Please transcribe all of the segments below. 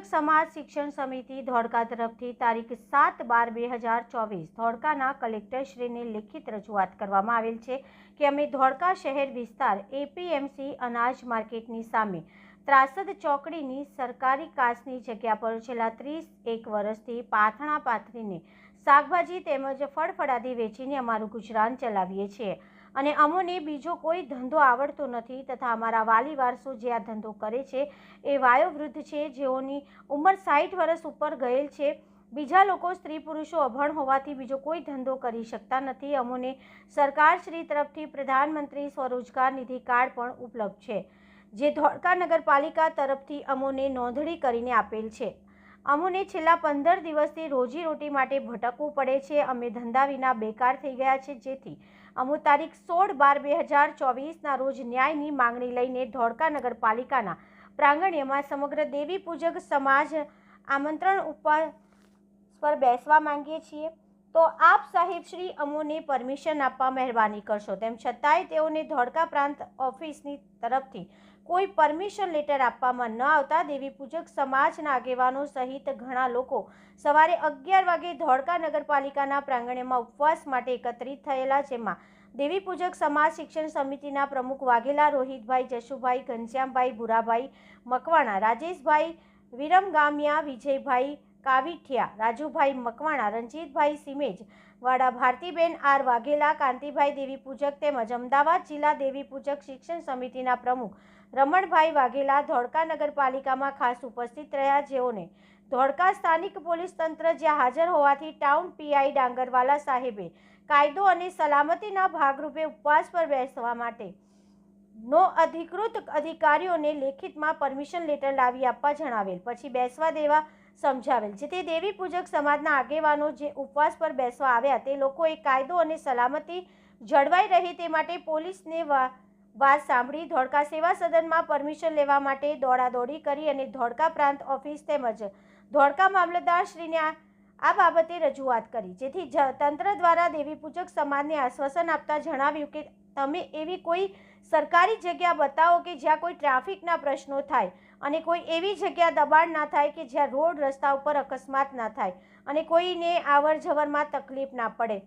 પૂજક સમાજ શિક્ષણ સમિતિ ધોળકા તરફથી તારીખ સાત બાર બે હજાર ચોવીસ ધોળકાના કલેક્ટરશ્રીને લેખિત રજૂઆત કરવામાં આવેલ છે કે અમે ધોળકા શહેર વિસ્તાર એપીએમસી અનાજ માર્કેટની સામે ત્રાસદ ચોકડીની સરકારી કાચની જગ્યા પર છેલ્લા ત્રીસ એક વર્ષથી પાથણા પાથરીને શાકભાજી તેમજ ફળફળાદી વેચીને અમારું ગુજરાન ચલાવીએ છીએ. અને અમોને બીજો કોઈ ધંધો આવડતો નથી તથા અમારા વાલી વારસો જે આ ધંધો કરે છે એ વાયોવૃદ્ધ છે, જેઓની ઉંમર સાઠ વર્ષ ઉપર ગયેલ છે. બીજા લોકો સ્ત્રી પુરુષો અભણ હોવાથી બીજો કોઈ ધંધો કરી શકતા નથી. અમોને સરકારશ્રી તરફથી પ્રધાનમંત્રી સ્વરોજગાર નિધિ કાર્ડ પણ ઉપલબ્ધ છે, જે ધોળકા નગરપાલિકા તરફથી અમોને નોંધણી કરીને આપેલ છે. અમોને છેલ્લા પંદર દિવસથી રોજીરોટી માટે ભટકવું પડે છે. અમે ધંધા વિના બેકાર થઈ ગયા છે. જેથી અમો તારીખ સોળ બાર બે હજાર ચોવીસના રોજ ન્યાયની માંગણી લઈને ધોળકા નગરપાલિકાના પ્રાંગણ્યમાં સમગ્ર દેવી પૂજક સમાજ આમંત્રણ ઉપર, પર બેસવા માંગીએ છીએ. તો આપ સાહેબ શ્રી અમોને પરમિશન આપવા મહેરબાની કરશો. તેમ છતાંય તેઓને ધોળકા પ્રાંત ઓફિસની તરફથી કોઈ પરમિશન લેટર આપવામાં ન આવતા દેવી પૂજક સમાજના આગેવાનો સહિત ઘણા લોકો સવારે અગિયાર વાગે ધોળકા નગરપાલિકાના પ્રાંગણેમાં ઉપવાસ માટે એકત્રિત થયેલા, જેમાં દેવી પૂજક સમાજ શિક્ષણ સમિતિના પ્રમુખ વાઘેલા, રોહિતભાઈ, જશુભાઈ, ઘનશ્યામભાઈ, ભુરાભાઈ મકવાણા, રાજેશભાઈ, વિરમગામિયા, વિજયભાઈ કાવીઠિયા, રાજુભાઈ મકવાણા, રણજીતભાઈ સિમેજ, વાડા ભારતીબેન આર વાઘેલા, કાંતિભાઈ દેવી પૂજક તેમજ અમદાવાદ જિલ્લા દેવી પૂજક શિક્ષણ સમિતિના પ્રમુખ રમણભાઈ વાઘેલા ધોળકા નગરપાલિકામાં ખાસ ઉપસ્થિત રહ્યા. જેઓને ધોળકા સ્થાનિક પોલીસ તંત્ર જ્યાં હાજર હોવાથી ટાઉન પીઆઈ ડાંગરવાલા સાહેબે કાયદો અને સલામતીના ભાગરૂપે ઉપવાસ પર બેસવા માટે નો અધિકૃત અધિકારીઓને લેખિતમાં પરમિશન લેટર લાવી આપવા જણાવેલ. પછી બેસવા દેવા સમજાવેલ જેથી દેવી પૂજક સમાજના આગેવાનો જે ઉપવાસ પર બેસવા આવ્યા, તે લોકોએ કાયદો અને સલામતી જળવાઈ રહે તે માટે પોલીસને વાત સાંભળી ધોળકા સેવા સદનમાં પરમિશન લેવા માટે દોડાદોડી કરી અને ધોળકા પ્રાંત ઓફિસ તેમજ ધોળકા મામલતદારશ્રીને આ બાબતે રજૂઆત કરી. જેથી તંત્ર દ્વારા દેવી પૂજક સમાજને આશ્વાસન આપતા જણાવ્યું કે તમે એવી કોઈ સરકારી જગ્યા બતાવો કે જ્યાં કોઈ ટ્રાફિકના પ્રશ્નો થાય અને કોઈ એવી જગ્યા દબાણ ના થાય કે જ્યાં રોડ રસ્તા ઉપર અકસ્માત ના થાય અને કોઈને આવર જવરમાં તકલીફ ના પડે.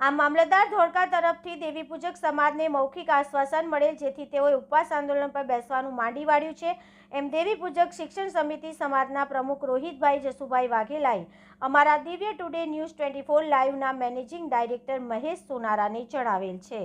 આ મામલતદાર ધોળકા તરફથી દેવી પૂજક સમાજને મૌખિક આશ્વાસન મળેલ જેથી તેઓએ ઉપવાસ આંદોલન પર બેસવાનું માંડી વાળ્યું છે. એમ દેવી પૂજક શિક્ષણ સમિતિ સમાજના પ્રમુખ રોહિતભાઈ જસુભાઈ વાઘેલાએ અમારા Divya today news twenty four લાઈવના managing director Mahesh સોનારાને જણાવેલ છે.